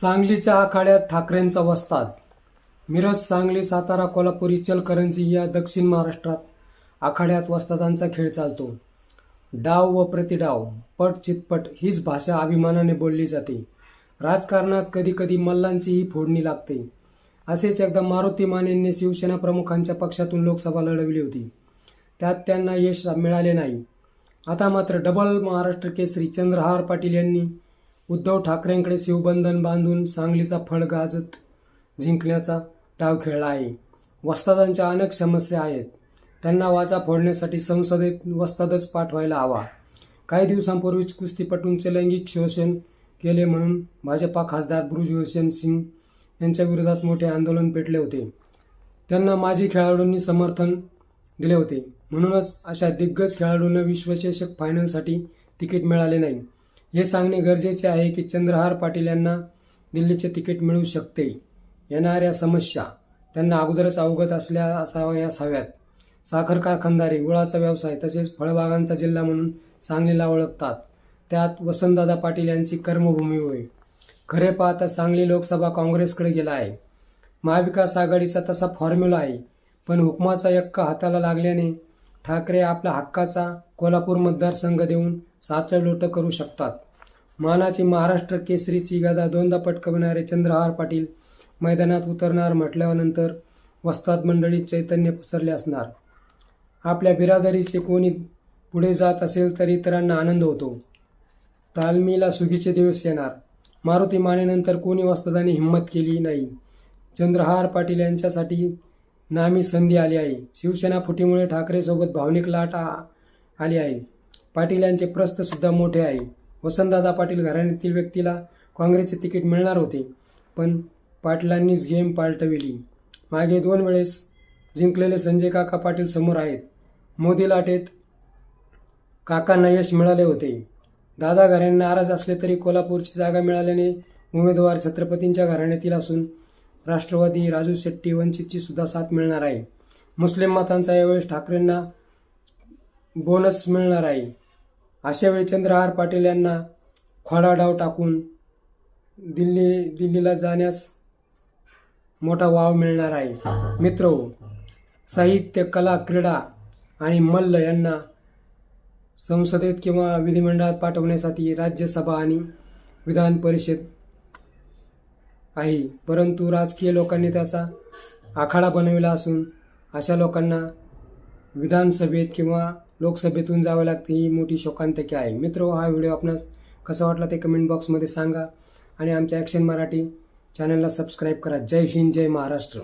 सांगलीच्या आखाड्यात ठाकरेंचा वस्ताद. मिरज सांगली सातारा कोल्हापूर इचलकरंजी या दक्षिण महाराष्ट्रात आखाड्यात वस्तादांचा खेळ चालतो. डाव व प्रतिडाव पट चितपट हीच भाषा अभिमानाने बोलली जाते. राजकारणात कधी कधी मल्लांचीही फोडणी लागते. असेच एकदा मारुती मानेंनी शिवसेना प्रमुखांच्या पक्षातून लोकसभा लढवली होती. त्यात त्यांना यश मिळाले नाही. आता मात्र डबल महाराष्ट्र केसरी चंद्रहार पाटील यांनी उद्धव ठाकरेंकडे शिवबंधन बांधून सांगलीचा फळ गाजत जिंकण्याचा डाव खेळला आहे. वस्तादांच्या अनेक समस्या आहेत. त्यांना वाचा फोडण्यासाठी संसदेत वस्तादच पाठवायला हवा. काही दिवसांपूर्वीच कुस्तीपटूंचे लैंगिक शोषण केले म्हणून भाजपा खासदार ब्रुजभूषण सिंग यांच्या विरोधात मोठे आंदोलन पेटले होते. त्यांना माजी खेळाडूंनी समर्थन दिले होते. म्हणूनच अशा दिग्गज खेळाडूंना विश्वचषक फायनलसाठी तिकीट मिळाले नाही. हे सांगणे गरजेचे आहे की चंद्रहार पाटील यांना दिल्लीचे तिकीट मिळू शकते. येणाऱ्या समस्या त्यांना अगोदरच अवगत असल्या असावयास हव्यात. साखर कारखानदारी गुळाचा व्यवसाय तसेच फळबागांचा जिल्हा म्हणून सांगलीला ओळखतात. त्यात वसंतदादा पाटील यांची कर्मभूमी होय. खरे पाहता सांगली लोकसभा काँग्रेसकडे गेला आहे. महाविकास आघाडीचा तसा फॉर्म्युला आहे. पण हुकमाचा यक्का हाताला लागल्याने ठाकरे आपला हक्काचा कोल्हापूर मतदारसंघ देऊन सातव्या लोट करू शकतात. मानाची महाराष्ट्र केसरीची गदा दोनदा पटकवणारे चंद्रहार पाटील मैदानात उतरणार म्हटल्यानंतर वस्ताद मंडळीत चैतन्य पसरले असणार. आपल्या बिरादरीचे कोणी पुढे जात असेल तर इतरांना आनंद होतो. तालमीला सुगीचे दिवस येणार. मारुती मानेनंतर कोणी वस्तादाने हिंमत केली नाही. चंद्रहार पाटील यांच्यासाठी नामी संधी आली आहे. शिवसेना फुटीमुळे ठाकरेसोबत भावनिक लाट आली आहे. पाटील यांचे प्रस्थसुद्धा मोठे आहे. वसंतदादा पाटील घराण्यातील व्यक्तीला काँग्रेसचे तिकीट मिळणार होते पण पाटलांनीच गेम पालटविली. मागे दोन वेळेस जिंकलेले संजय काका पाटील समोर आहेत. मोदी लाटेत काकांना यश मिळाले होते. दादा घराणे नाराज असले तरी कोल्हापूरची जागा मिळाल्याने उमेदवार छत्रपतींच्या घराण्यातील असून राष्ट्रवादी राजू शेट्टी वंचितची सुद्धा साथ मिळणार आहे. मुस्लिम मतांचा यावेळेस ठाकरेंना बोनस मिळणार आहे. अशावेळी चंद्रहार पाटील यांना खोडाडाव टाकून दिल्ली दिल्लीला जाण्यास मोठा वाव मिळणार आहे. मित्र हो, साहित्य कला क्रीडा आणि मल्ल यांना संसदेत किंवा विधिमंडळात पाठवण्यासाठी राज्यसभा आणि विधान परिषद आहे. परंतु राजकीय लोकांनी त्याचा आखाडा बनविला असून अशा लोकांना विधानसभेत किंवा लोकसभेतून जावं लागते ही मोठी शोकांतिका आहे. मित्र हा व्हिडिओ आपणास कसा वाटला ते कमेंट बॉक्समध्ये सांगा आणि आमच्या ॲक्शन मराठी चॅनलला सबस्क्राईब करा. जय हिंद जय महाराष्ट्र.